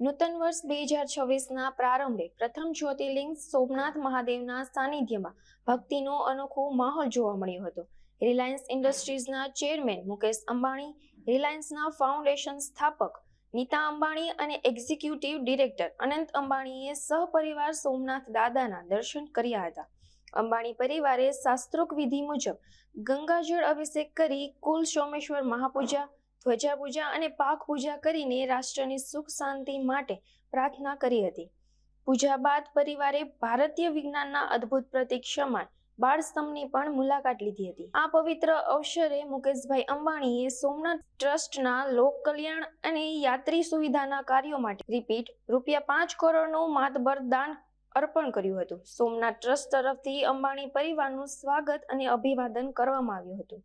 નૂતન વર્ષ બે હજાર છવ્વીસના પ્રારંભે પ્રથમ જ્યોતિર્લિંગ સોમનાથ મહાદેવના સાનિધ્યમાં ભક્તિનો અનોખો માહોલ જોવા મળ્યો હતો. રિલાયન્સ ઇન્ડસ્ટ્રીઝના ચેરમેન મુકેશ અંબાણી, રિલાયન્સના ફાઉન્ડેશન સ્થાપક નીતા અંબાણી અને એક્ઝિક્યુટિવ ડિરેક્ટર અનંત અંબાણીએ સહપરિવાર સોમનાથ દાદાના દર્શન કર્યા હતા. અંબાણી પરિવારે શાસ્ત્રોક વિધિ મુજબ ગંગાજળ અભિષેક કરી કુલ સોમેશ્વર મહાપૂજા ધ્વજા પૂજા અને પાક પૂજા કરીને રાષ્ટ્રની સુખ શાંતિ માટે પ્રાર્થના કરી હતી. પૂજા બાદ પરિવારે ભારતીય વિજ્ઞાનના અદ્ભુત પ્રતિક સમાન બાળ સ્તંભની પણ મુલાકાત લીધી હતી. આ પવિત્ર અવસરે મુકેશભાઈ અંબાણીએ સોમનાથ ટ્રસ્ટના લોક કલ્યાણ અને યાત્રી સુવિધાના કાર્યો માટે રિપીટ રૂપિયા પાંચ કરોડનું માતબર દાન અર્પણ કર્યું હતું. સોમનાથ ટ્રસ્ટ તરફથી અંબાણી પરિવારનું સ્વાગત અને અભિવાદન કરવામાં આવ્યું હતું.